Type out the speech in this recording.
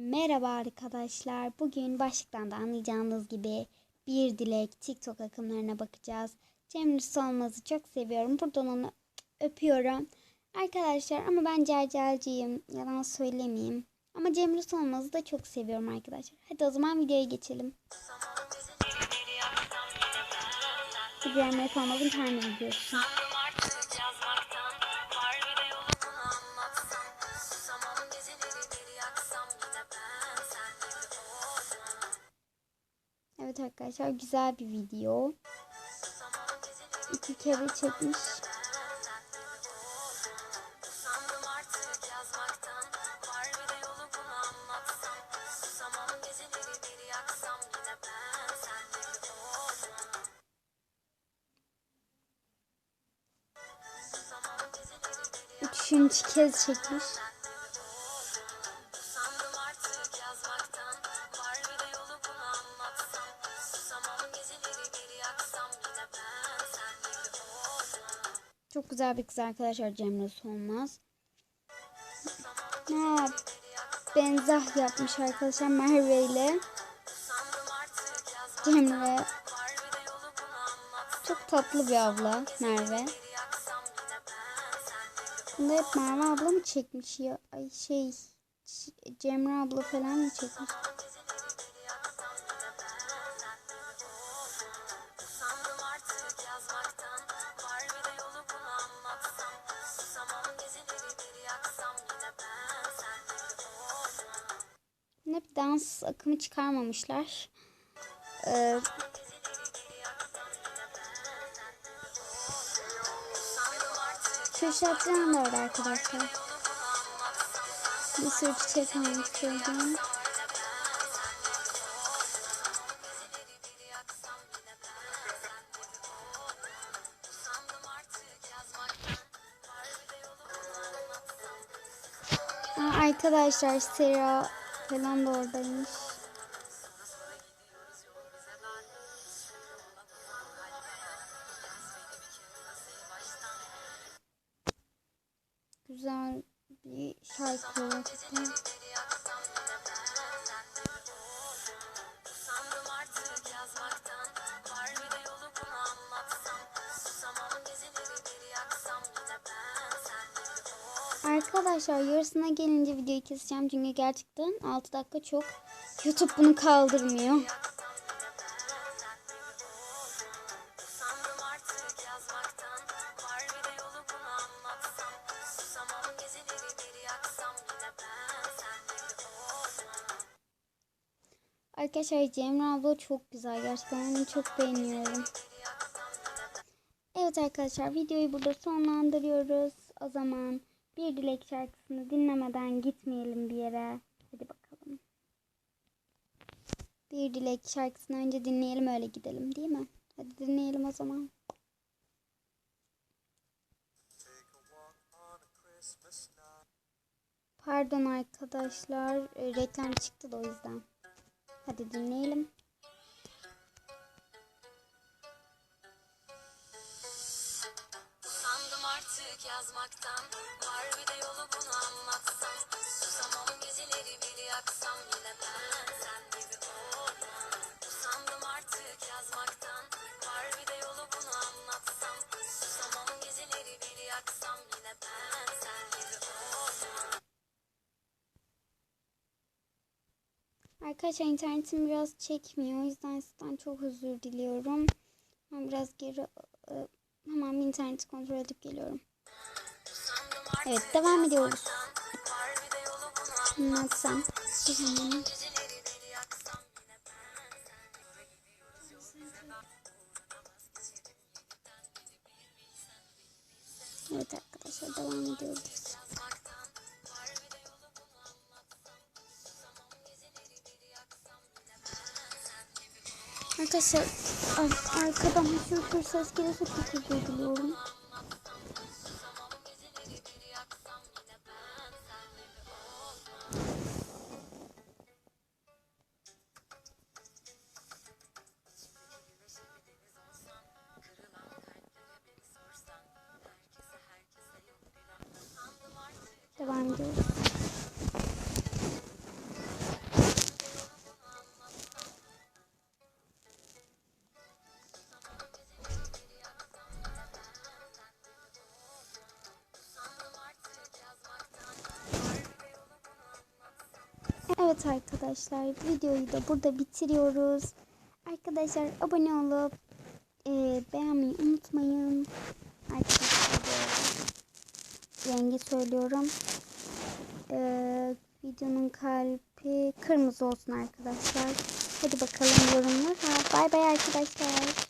Merhaba arkadaşlar. Bugün başlıktan da anlayacağınız gibi bir dilek TikTok akımlarına bakacağız. Cemre Solmaz'ı çok seviyorum. Buradan onu öpüyorum. Arkadaşlar ama ben cercelciyim. Yalan söylemeyeyim. Ama Cemre Solmaz'ı da çok seviyorum arkadaşlar. Hadi o zaman videoya geçelim. Cemre Solmaz'ın kendi videosu. Evet arkadaşlar güzel bir video. İki kere çekmiş. Üçüncü kez çekmiş. Çok güzel bir kız arkadaşlar Cemre Solmaz. Ha, benzah yapmış arkadaşlar Merve ile. Cemre. Çok tatlı bir abla Merve. Bunda hep Merve abla mı çekmiş ya? Ay şey Cemre abla falan mı çekmiş? Hep dans akımı çıkarmamışlar. Ee, Kürşatcan da var arkadaşlar. Bir sürü çiçek. Aa, arkadaşlar Sera falan da oradaymış. Güzel bir şarkı. Arkadaşlar yarısına gelince videoyu keseceğim çünkü gerçekten 6 dakika çok. YouTube bunu kaldırmıyor. Arkadaşlar Cemre abla çok güzel. Gerçekten onu çok beğeniyorum. Evet arkadaşlar videoyu burada sonlandırıyoruz. O zaman bir dilek şarkısını dinlemeden gitmeyelim bir yere. Hadi bakalım. Bir dilek şarkısını önce dinleyelim öyle gidelim değil mi? Hadi dinleyelim o zaman. Pardon arkadaşlar e, reklam çıktı da o yüzden. Hadi dinleyelim. Yazmaktan Var bir de yolu bunu anlatsam Susamam geceleri bir yaksam Yine ben sen gibi olmam Sandım artık yazmaktan Var bir de yolu bunu anlatsam Susamam geceleri bir yaksam Yine ben sen gibi olmam Arkadaşlar internetim biraz çekmiyor. O yüzden sizden çok özür diliyorum. Ben biraz geri e, hemen interneti kontrol edip geliyorum. Evet devam ediyoruz. Bir. Bir bir ben sen Evet arkadaşlar devam ediyoruz. Arkadaşlar ar- arkadan hışırtır ses gelirse çok özür Devam ediyoruz. Evet arkadaşlar videoyu da burada bitiriyoruz. Arkadaşlar abone olup e, beğenmeyi unutmayın. Rengi söylüyorum. E, videonun kalbi kırmızı olsun arkadaşlar. Hadi bakalım yorumlara. Bay bay arkadaşlar.